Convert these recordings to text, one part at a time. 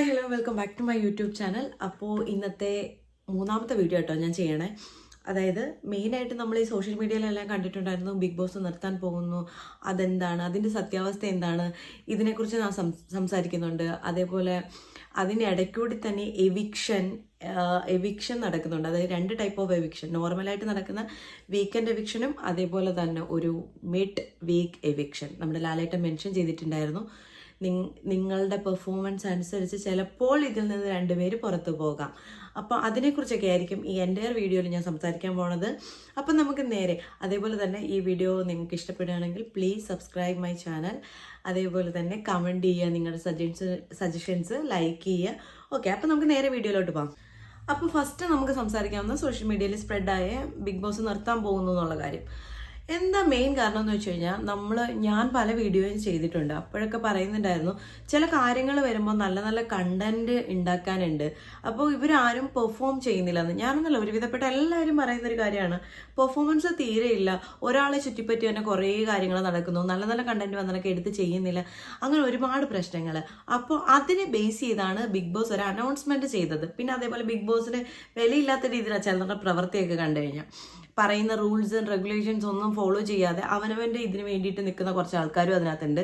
Hi hello welcome back to my YouTube channel അപ്പോൾ ഇന്നത്തെ മൂന്നാമത്തെ വീഡിയോ കേട്ടോ ഞാൻ ചെയ്യണേ. അതായത് മെയിനായിട്ട് നമ്മൾ ഈ സോഷ്യൽ മീഡിയയിലെല്ലാം കണ്ടിട്ടുണ്ടായിരുന്നു. ബിഗ് ബോസ് നിർത്താൻ പോകുന്നു. അതെന്താണ്? അതിന്റെ സത്യാവസ്ഥ എന്താണ്? ഇതിനെക്കുറിച്ച് ഞാൻ സംസാരിക്കുന്നുണ്ട്. അതേപോലെ അതിന്റെ ഇടയ്ക്കൂടി തന്നെ എവിക്ഷൻ എവിക്ഷൻ നടക്കുന്നുണ്ട്. അതായത് രണ്ട് ടൈപ്പ് ഓഫ് എവിക്ഷൻ നോർമലായിട്ട് നടക്കുന്ന വീക്കെൻഡ് എവിക്ഷനും അതേപോലെ തന്നെ ഒരു മിഡ് വീക്ക് എവിക്ഷൻ നമ്മുടെ ലാലേട്ടൻ മെൻഷൻ ചെയ്തിട്ടുണ്ടായിരുന്നു. നിങ്ങളുടെ പെർഫോമൻസ് അനുസരിച്ച് ചിലപ്പോൾ ഇതിൽ നിന്ന് രണ്ടുപേര് പുറത്തു പോകാം. അപ്പോൾ അതിനെക്കുറിച്ചൊക്കെ ആയിരിക്കും ഈ എന്റെ വീഡിയോയിൽ ഞാൻ സംസാരിക്കാൻ പോണത്. അപ്പം നമുക്ക് നേരെ അതേപോലെ തന്നെ ഈ വീഡിയോ നിങ്ങൾക്ക് ഇഷ്ടപ്പെടുകയാണെങ്കിൽ പ്ലീസ് സബ്സ്ക്രൈബ് മൈ ചാനൽ അതേപോലെ തന്നെ കമന്റ് ചെയ്യുക നിങ്ങളുടെ സജഷൻസ് സജഷൻസ് ലൈക്ക് ചെയ്യുക. ഓക്കെ അപ്പം നമുക്ക് നേരെ വീഡിയോയിലോട്ട് പോകാം. അപ്പോൾ ഫസ്റ്റ് നമുക്ക് സംസാരിക്കാവുന്ന സോഷ്യൽ മീഡിയയിൽ സ്പ്രെഡായ ബിഗ് ബോസ് നിർത്താൻ പോകുന്നു എന്നുള്ള കാര്യം. എന്താ മെയിൻ കാരണം എന്ന് വെച്ച് കഴിഞ്ഞാൽ നമ്മൾ ഞാൻ പല വീഡിയോയും ചെയ്തിട്ടുണ്ട്. അപ്പോഴൊക്കെ പറയുന്നുണ്ടായിരുന്നു ചില കാര്യങ്ങൾ വരുമ്പോൾ നല്ല നല്ല കണ്ടന്റ് ഉണ്ടാക്കാനുണ്ട് അപ്പോൾ ഇവരാരും പെർഫോം ചെയ്യുന്നില്ല എന്ന് ഞാനൊന്നല്ല ഒരുവിധപ്പെട്ട എല്ലാവരും പറയുന്നൊരു കാര്യമാണ്. പെർഫോമൻസ് തീരെയില്ല ഒരാളെ ചുറ്റിപ്പറ്റി തന്നെ കുറേ കാര്യങ്ങൾ നടക്കുന്നു. നല്ല നല്ല കണ്ടന്റ് വന്നതൊക്കെ എടുത്ത് ചെയ്യുന്നില്ല. അങ്ങനെ ഒരുപാട് പ്രശ്നങ്ങൾ. അപ്പോൾ അതിനെ ബേസ് ചെയ്താണ് ബിഗ് ബോസ് ഒരു അനൗൺസ്മെന്റ് ചെയ്തത്. പിന്നെ അതേപോലെ ബിഗ് ബോസിന് വിലയില്ലാത്ത രീതിയിലാണ് ചിലരുടെ പ്രവൃത്തിയൊക്കെ കണ്ടു കഴിഞ്ഞാൽ പറയുന്ന റൂൾസ് ആൻഡ് റെഗുലേഷൻസ് ഒന്നും ഫോളോ ചെയ്യാതെ അവനവന്റെ ഇതിന് വേണ്ടിയിട്ട് നിൽക്കുന്ന കുറച്ച് ആൾക്കാരും അതിനകത്തുണ്ട്.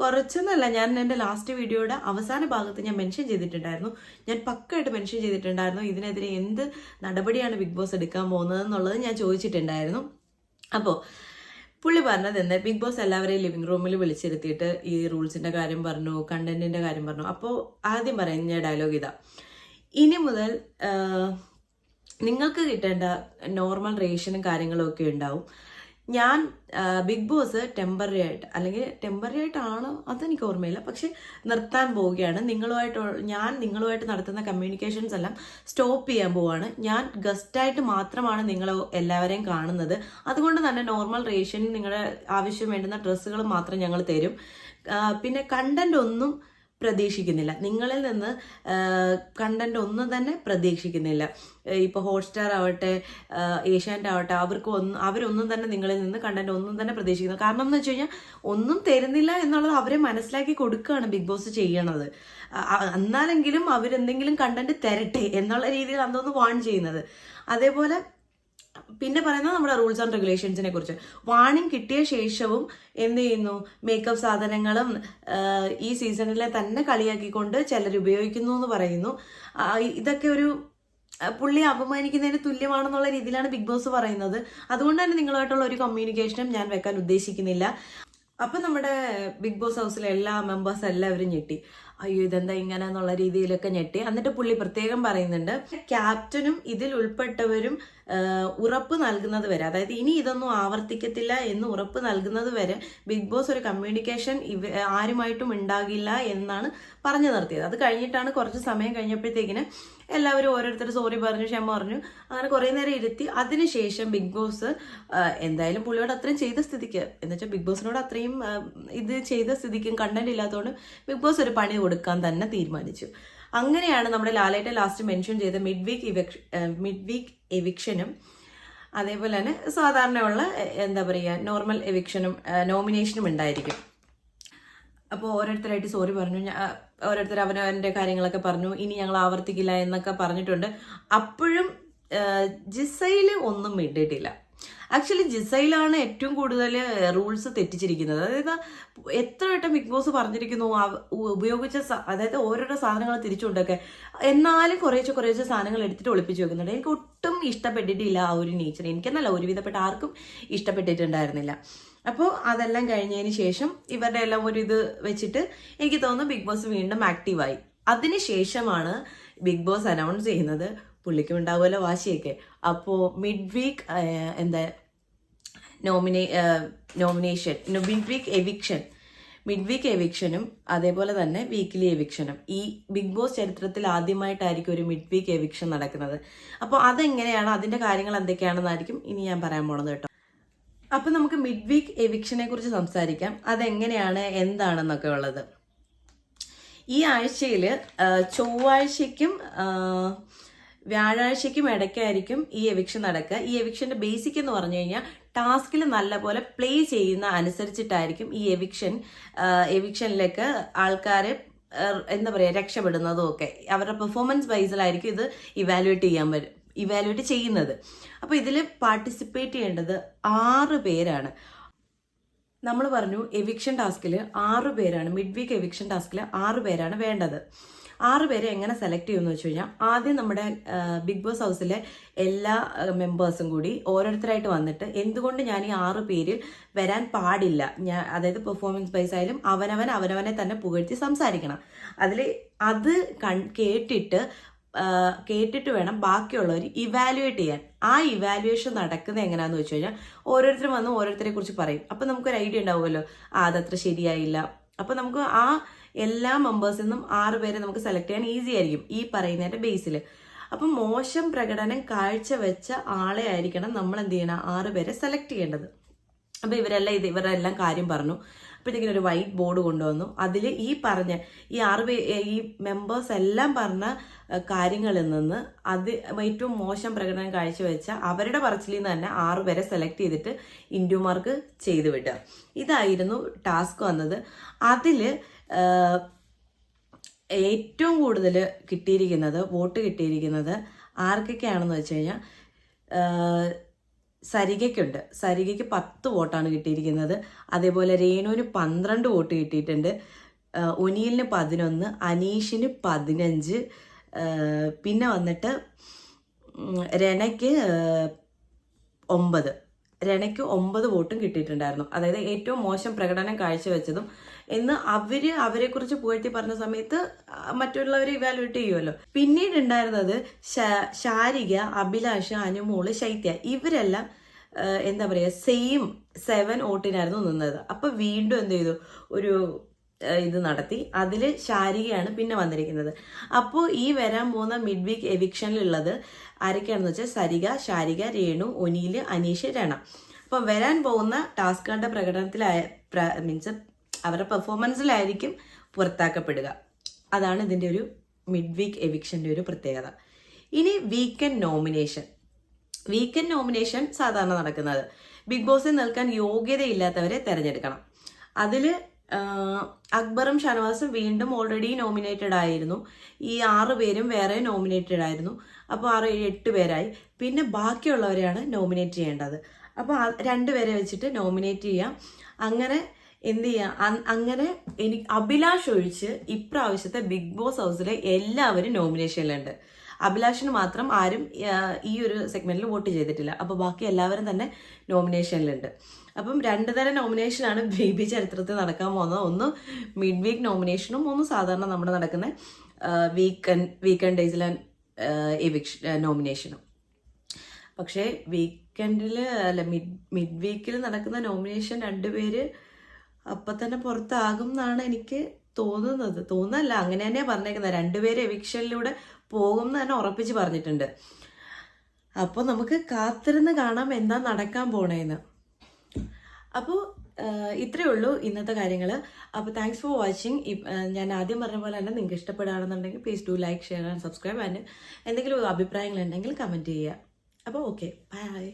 കുറച്ചൊന്നല്ല ഞാൻ എന്റെ ലാസ്റ്റ് വീഡിയോയുടെ അവസാന ഭാഗത്ത് ഞാൻ മെൻഷൻ ചെയ്തിട്ടുണ്ടായിരുന്നു. ഞാൻ പക്കായിട്ട് മെൻഷൻ ചെയ്തിട്ടുണ്ടായിരുന്നു ഇതിനെതിരെ എന്ത് നടപടിയാണ് ബിഗ് ബോസ് എടുക്കാൻ പോകുന്നത് എന്നുള്ളത് ഞാൻ ചോദിച്ചിട്ടുണ്ടായിരുന്നു. അപ്പോൾ പുള്ളി പറഞ്ഞത് എന്താ? ബിഗ് ബോസ് എല്ലാവരെയും ലിവിംഗ് റൂമിൽ വിളിച്ചിരുത്തിയിട്ട് ഈ റൂൾസിന്റെ കാര്യം പറഞ്ഞു കണ്ടന്റിന്റെ കാര്യം പറഞ്ഞു. അപ്പോൾ ആദ്യം പറയുന്ന ഡയലോഗ് ഇതാ. ഇനി മുതൽ നിങ്ങൾക്ക് കിട്ടേണ്ട നോർമൽ റേഷനും കാര്യങ്ങളും ഒക്കെ ഉണ്ടാവും. ഞാൻ ബിഗ് ബോസ് ടെമ്പററി ആയിട്ട് അല്ലെങ്കിൽ ടെമ്പററി ആയിട്ടാണോ? അതെനിക്ക് ഓർമ്മയില്ല. പക്ഷെ നിർത്താൻ പോവുകയാണ്. നിങ്ങളുമായിട്ട് ഞാൻ നിങ്ങളുമായിട്ട് നടത്തുന്ന കമ്മ്യൂണിക്കേഷൻസ് എല്ലാം സ്റ്റോപ്പ് ചെയ്യാൻ പോവാണ് ഞാൻ ഗസ്റ്റായിട്ട് മാത്രമാണ് നിങ്ങൾ എല്ലാവരെയും കാണുന്നത്. അതുകൊണ്ട് തന്നെ നോർമൽ റേഷൻ നിങ്ങളുടെ ആവശ്യം വേണ്ടുന്ന ഡ്രസ്സുകൾ മാത്രം ഞങ്ങൾ തരും. പിന്നെ കണ്ടന്റ് ഒന്നും പ്രതീക്ഷിക്കുന്നില്ല. നിങ്ങളിൽ നിന്ന് കണ്ടന്റ് ഒന്നും തന്നെ പ്രതീക്ഷിക്കുന്നില്ല. ഇപ്പോൾ ഹോട്ട്സ്റ്റാർ ആവട്ടെ ഏഷ്യാനെറ്റ് ആവട്ടെ അവർക്ക് ഒന്നും അവരൊന്നും തന്നെ നിങ്ങളിൽ നിന്ന് കണ്ടന്റ് ഒന്നും തന്നെ പ്രതീക്ഷിക്കുന്നു കാരണം എന്ന് വെച്ച് കഴിഞ്ഞാൽ ഒന്നും തരുന്നില്ല എന്നുള്ളത് അവരെ മനസ്സിലാക്കി കൊടുക്കുകയാണ് ബിഗ് ബോസ് ചെയ്യണത്. എന്നാലെങ്കിലും അവരെന്തെങ്കിലും കണ്ടന്റ് തരട്ടെ എന്നുള്ള രീതിയിൽ അന്നൊന്ന് വാൺ ചെയ്യുന്നത്. അതേപോലെ പിന്നെ പറയുന്നത് നമ്മുടെ റൂൾസ് ആൻഡ് റെഗുലേഷൻസിനെ കുറിച്ച്. വാണിംഗ് കിട്ടിയ ശേഷവും എന്ത് ചെയ്യുന്നു? മേക്കപ്പ് സാധനങ്ങളും ഈ സീസണിലെ തന്നെ കളിയാക്കിക്കൊണ്ട് ചിലർ ഉപയോഗിക്കുന്നു എന്ന് പറയുന്നു. ഇതൊക്കെ ഒരു പുള്ളി അപമാനിക്കുന്നതിന് തുല്യമാണെന്നുള്ള രീതിയിലാണ് ബിഗ് ബോസ് പറയുന്നത്. അതുകൊണ്ട് തന്നെ നിങ്ങളുമായിട്ടുള്ള ഒരു കമ്മ്യൂണിക്കേഷനും ഞാൻ വെക്കാൻ ഉദ്ദേശിക്കുന്നില്ല. അപ്പം നമ്മുടെ ബിഗ് ബോസ് ഹൗസിലെ എല്ലാ മെമ്പേഴ്സ് എല്ലാവരും ഞെട്ടി. അയ്യോ ഇതെന്താ ഇങ്ങനെ എന്നുള്ള രീതിയിലൊക്കെ ഞെട്ടി. എന്നിട്ട് പുള്ളി പ്രത്യേകം പറയുന്നുണ്ട്. ക്യാപ്റ്റനും ഇതിൽ ഉൾപ്പെട്ടവരും ഉറപ്പ് നൽകുന്നത് വരെ. അതായത് ഇനി ഇതൊന്നും ആവർത്തിക്കത്തില്ല എന്ന് ഉറപ്പ് നൽകുന്നത് വരെ ബിഗ് ബോസ് ഒരു കമ്മ്യൂണിക്കേഷൻ ഇവ ആരുമായിട്ടും ഉണ്ടാകില്ല എന്നാണ് പറഞ്ഞു നിർത്തിയത്. അത് കഴിഞ്ഞിട്ടാണ് കുറച്ച് സമയം കഴിഞ്ഞപ്പോഴത്തേക്കിന് എല്ലാവരും ഓരോരുത്തർ സോറി പറഞ്ഞു ക്ഷമ പറഞ്ഞു അങ്ങനെ കുറേ നേരം ഇരുത്തി. അതിനുശേഷം ബിഗ് ബോസ് എന്തായാലും പുള്ളിയോട് അത്രയും ചെയ്ത സ്ഥിതിക്ക് എന്ന് വെച്ചാൽ ബിഗ് ബോസിനോട് അത്രയും ഇത് ചെയ്ത സ്ഥിതിക്കും കണ്ടന്റ് ഇല്ലാത്തതുകൊണ്ട് ബിഗ് ബോസ് ഒരു പണി കൊടുക്കാൻ തന്നെ തീരുമാനിച്ചു. അങ്ങനെയാണ് നമ്മുടെ ലാലേട്ട ലാസ്റ്റ് മെൻഷൻ ചെയ്ത മിഡ് വീക്ക് മിഡ് വീക്ക് എവിക്ഷനും അതേപോലെ തന്നെ സാധാരണയുള്ള എന്താ പറയുക നോർമൽ എവിക്ഷനും നോമിനേഷനും ഉണ്ടായിരിക്കും. അപ്പോൾ ഓരോരുത്തരായിട്ട് സോറി പറഞ്ഞു. ഓരോരുത്തർ അവനവന്റെ കാര്യങ്ങളൊക്കെ പറഞ്ഞു. ഇനി ഞങ്ങൾ ആവർത്തിക്കില്ല എന്നൊക്കെ പറഞ്ഞിട്ടുണ്ട്. അപ്പോഴും ജിസയിൽ ഒന്നും ഇട്ടിട്ടില്ല. ആക്ച്വലി ജിസയിലാണ് ഏറ്റവും കൂടുതൽ റൂൾസ് തെറ്റിച്ചിരിക്കുന്നത്. അതായത് എത്ര വട്ടം ബിഗ് ബോസ് പറഞ്ഞിരിക്കുന്നു ഉപയോഗിച്ച അതായത് ഓരോരോ സാധനങ്ങൾ തിരിച്ചുകൊണ്ടൊക്കെ. എന്നാലും കുറേശ്ശെ കുറേശ്ശെ സാധനങ്ങൾ എടുത്തിട്ട് ഒളിപ്പിച്ച് വെക്കുന്നുണ്ട്. എനിക്ക് ഒട്ടും ഇഷ്ടപ്പെട്ടിട്ടില്ല ആ ഒരു നേച്ചർ എനിക്കെന്നല്ല ഒരുവിധപ്പെട്ട ആർക്കും ഇഷ്ടപ്പെട്ടിട്ടുണ്ടായിരുന്നില്ല. അപ്പോൾ അതെല്ലാം കഴിഞ്ഞതിന് ശേഷം ഇവരുടെ എല്ലാം ഒരു ഇത് വെച്ചിട്ട് എനിക്ക് തോന്നുന്നു ബിഗ് ബോസ് വീണ്ടും ആക്റ്റീവായി അതിനുശേഷമാണ് ബിഗ് ബോസ് അനൗൺസ് ചെയ്യുന്നത് പുള്ളിക്കും ഉണ്ടാവുമല്ലോ വാശിയൊക്കെ. അപ്പോൾ മിഡ് വീക്ക് എന്താ നോമിനേ nomination mid week eviction mid week എവിക്ഷനും അതേപോലെ തന്നെ വീക്കിലി എവിക്ഷനും ഈ ബിഗ് ബോസ് ചരിത്രത്തിൽ ആദ്യമായിട്ടായിരിക്കും ഒരു മിഡ് വീക്ക് എവിക്ഷൻ നടക്കുന്നത്. അപ്പോൾ അതെങ്ങനെയാണ്? അതിന്റെ കാര്യങ്ങൾ എന്തൊക്കെയാണെന്നായിരിക്കും ഇനി ഞാൻ പറയാൻ പോണത് കേട്ടോ. അപ്പോൾ നമുക്ക് മിഡ് വീക്ക് എവിക്ഷനെ കുറിച്ച് സംസാരിക്കാം. അതെങ്ങനെയാണ്? എന്താണെന്നൊക്കെ ഉള്ളത്. ഈ ആഴ്ചയിൽ ചൊവ്വാഴ്ചയ്ക്കും വ്യാഴാഴ്ചയ്ക്കും ഇടയ്ക്കായിരിക്കും ഈ എവിക്ഷൻ നടക്കുക. ഈ എവിക്ഷന്റെ ബേസിക് എന്ന് പറഞ്ഞു കഴിഞ്ഞാൽ ടാസ്കിൽ നല്ലപോലെ പ്ലേ ചെയ്യുന്ന അനുസരിച്ചിട്ടായിരിക്കും ഈ എവിക്ഷൻ എവിക്ഷനിലേക്ക് ആൾക്കാരെ എന്താ പറയുക രക്ഷപ്പെടുന്നതും ഒക്കെ. അവരുടെ പെർഫോമൻസ് വൈസിലായിരിക്കും ഇത് ഇവാലുവേറ്റ് ചെയ്യാൻ വരും ഇവാലുവേറ്റ് ചെയ്യുന്നത്. അപ്പോൾ ഇതിൽ പാർട്ടിസിപ്പേറ്റ് ചെയ്യേണ്ടത് ആറ് പേരാണ്. നമ്മൾ പറഞ്ഞു എവിക്ഷൻ ടാസ്കിൽ ആറ് പേരാണ് മിഡ് വീക്ക് എവിക്ഷൻ ടാസ്കിൽ ആറ് പേരാണ് വേണ്ടത്. ആറ് പേരെ എങ്ങനെ സെലക്ട് ചെയ്യുമെന്ന് വെച്ച് കഴിഞ്ഞാൽ ആദ്യം നമ്മുടെ ബിഗ് ബോസ് ഹൗസിലെ എല്ലാ മെമ്പേഴ്സും കൂടി ഓരോരുത്തരായിട്ട് വന്നിട്ട് എന്തുകൊണ്ട് ഞാൻ ഈ ആറ് പേരിൽ വരാൻ പാടില്ല? ഞാൻ അതായത് പെർഫോമൻസ് വൈസ് ആയാലും അവനവൻ അവനവനെ തന്നെ പുകഴ്ത്തി സംസാരിക്കണം. അതിൽ അത് കൺ കേട്ടിട്ട് കേട്ടിട്ട് വേണം ബാക്കിയുള്ളവർ ഇവാലുവേറ്റ് ചെയ്യാൻ. ആ ഇവാലുവേഷൻ നടക്കുന്നത് എങ്ങനെയാണെന്ന് വെച്ച് കഴിഞ്ഞാൽ ഓരോരുത്തരും വന്ന് ഓരോരുത്തരെ കുറിച്ച് പറയും. അപ്പം നമുക്കൊരു ഐഡിയ ഉണ്ടാവുമല്ലോ ആ അതത്ര ശരിയായില്ല. അപ്പം നമുക്ക് ആ എല്ലാ മെമ്പേഴ്സിൽ നിന്നും ആറ് പേരെ നമുക്ക് സെലക്ട് ചെയ്യാൻ ഈസി ആയിരിക്കും ഈ പറയുന്നതിന്റെ ബേസിൽ അപ്പം മോശം പ്രകടനം കാഴ്ചവെച്ച ആളെ ആയിരിക്കണം നമ്മൾ എന്ത് ചെയ്യണം? ആറ് പേരെ സെലക്ട് ചെയ്യേണ്ടത്. അപ്പോൾ ഇവരെല്ലാം ഇത് ഇവരുടെ എല്ലാം കാര്യം പറഞ്ഞു. അപ്പോഴത്തേക്കിനും ഒരു വൈറ്റ് ബോർഡ് കൊണ്ടുവന്നു. അതിൽ ഈ പറഞ്ഞ ഈ ആറ് ഈ മെമ്പേഴ്സ് എല്ലാം പറഞ്ഞ കാര്യങ്ങളിൽ നിന്ന് അത് ഏറ്റവും മോശം പ്രകടനം കാഴ്ചവെച്ച അവരുടെ പറച്ചിലിൽ നിന്ന് തന്നെ ആറ് പേരെ സെലക്ട് ചെയ്തിട്ട് ഇൻഡ്യൂമാർക്ക് മാർക്ക് ചെയ്ത് വിടുക. ഇതായിരുന്നു ടാസ്ക് വന്നത്. അതിൽ ഏറ്റവും കൂടുതൽ കിട്ടിയിരിക്കുന്നത് വോട്ട് കിട്ടിയിരിക്കുന്നത് ആർക്കൊക്കെയാണെന്ന് വെച്ച് കഴിഞ്ഞാൽ സരികയ്ക്കുണ്ട്. സരികയ്ക്ക് പത്ത് വോട്ടാണ് കിട്ടിയിരിക്കുന്നത്. അതേപോലെ രേണുവിന് പന്ത്രണ്ട് വോട്ട് കിട്ടിയിട്ടുണ്ട്. ഒനിയലിന് പതിനൊന്ന് അനീഷിന് പതിനഞ്ച്. പിന്നെ വന്നിട്ട് രണയ്ക്ക് ഒമ്പത്. രണയ്ക്ക് ഒമ്പത് വോട്ടും കിട്ടിയിട്ടുണ്ടായിരുന്നു. അതായത് ഏറ്റവും മോശം പ്രകടനം കാഴ്ചവെച്ചതും എന്ന് അവർ അവരെ കുറിച്ച് പുകഴ്ത്തി പറഞ്ഞ സമയത്ത് മറ്റുള്ളവരെ ഇവാലുവേറ്റ് ചെയ്യുമല്ലോ പിന്നീട് ഉണ്ടായിരുന്നത് ശാരിക അഭിലാഷ അനുമോൾ ശൈത്യ ഇവരെല്ലാം എന്താ പറയുക സെയിം സെവൻ ഓട്ടിനായിരുന്നു നിന്നത്. അപ്പൊ വീണ്ടും എന്ത് ചെയ്തു? ഒരു ഇത് നടത്തി. അതിൽ ശാരികയാണ് പിന്നെ വന്നിരിക്കുന്നത്. അപ്പോൾ ഈ വരാൻ പോകുന്ന മിഡ് വീക്ക് എവിക്ഷനിലുള്ളത് ആരൊക്കെയാണെന്ന് വെച്ചാൽ സരിക ശാരിക രേണു ഒനീൽ അനീഷ് രണ. അപ്പം വരാൻ പോകുന്ന ടാസ്കുകളുടെ പ്രകടനത്തിലായ മീൻസ് അവരുടെ പെർഫോമൻസിലായിരിക്കും പുറത്താക്കപ്പെടുക. അതാണ് ഇതിന്റെ ഒരു മിഡ് വീക്ക് എവിക്ഷന്റെ ഒരു പ്രത്യേകത. ഇനി വീക്കെൻഡ് നോമിനേഷൻ വീക്കെൻഡ് നോമിനേഷൻ സാധാരണ നടക്കുന്നത് ബിഗ് ബോസിൽ നിൽക്കാൻ യോഗ്യതയില്ലാത്തവരെ തിരഞ്ഞെടുക്കണം. അതിൽ അക്ബറും ഷനവാസും വീണ്ടും ഓൾറെഡി നോമിനേറ്റഡ് ആയിരുന്നു. ഈ ആറ് പേരും വേറെ നോമിനേറ്റഡ് ആയിരുന്നു. അപ്പോൾ ആറ് ഏഴ് എട്ട് പേരായി. പിന്നെ ബാക്കിയുള്ളവരെയാണ് നോമിനേറ്റ് ചെയ്യേണ്ടത്. അപ്പോൾ രണ്ട് രണ്ടുപേരെ വെച്ചിട്ട് നോമിനേറ്റ് ചെയ്യാം. അങ്ങനെ എന്ത് ചെയ്യാം? അങ്ങനെ എനിക്ക് അഭിലാഷ് ഒഴിച്ച് ഇപ്രാവശ്യത്തെ ബിഗ് ബോസ് ഹൗസിലെ എല്ലാവരും നോമിനേഷനിലുണ്ട്. അഭിലാഷിന് മാത്രം ആരും ഈ ഒരു സെഗ്മെന്റിൽ വോട്ട് ചെയ്തിട്ടില്ല. അപ്പോൾ ബാക്കി എല്ലാവരും തന്നെ നോമിനേഷനിലുണ്ട്. അപ്പം രണ്ട് തരം നോമിനേഷനാണ് ബേബി ചരിത്രത്തിൽ നടക്കാൻ പോകുന്നത്. ഒന്ന് മിഡ് വീക്ക് നോമിനേഷനും ഒന്ന് സാധാരണ നമ്മുടെ നടക്കുന്ന വീക്കെൻഡ് വീക്കെൻഡ് ഡേയ്സിലെ എവിക്ഷൻ നോമിനേഷനും. പക്ഷേ വീക്കെൻഡിൽ അല്ല മിഡ് മിഡ് വീക്കിൽ നടക്കുന്ന നോമിനേഷൻ രണ്ടുപേര് അപ്പം തന്നെ പുറത്താകും എന്നാണ് എനിക്ക് തോന്നുന്നത്. തോന്നല്ല അങ്ങനെ തന്നെയാണ് പറഞ്ഞേക്കുന്നത് രണ്ടുപേര് എവിക്ഷനിലൂടെ പോകും എന്ന് തന്നെ ഉറപ്പിച്ച് പറഞ്ഞിട്ടുണ്ട്. അപ്പോൾ നമുക്ക് കാത്തിരുന്ന് കാണാം എന്താ നടക്കാൻ പോണേന്ന്. അപ്പോൾ ഇത്രയേ ഉള്ളൂ ഇന്നത്തെ കാര്യങ്ങൾ അപ്പോൾ താങ്ക്സ് ഫോർ വാച്ചിങ് ഞാൻ ആദ്യം പറഞ്ഞ പോലെ തന്നെ നിങ്ങൾക്ക് ഇഷ്ടപ്പെടുകയാണെന്നുണ്ടെങ്കിൽ please do like share and subscribe and എന്തെങ്കിലും അഭിപ്രായങ്ങളുണ്ടെങ്കിൽ കമന്റ് ചെയ്യുക. അപ്പോൾ ഓക്കെ ബൈ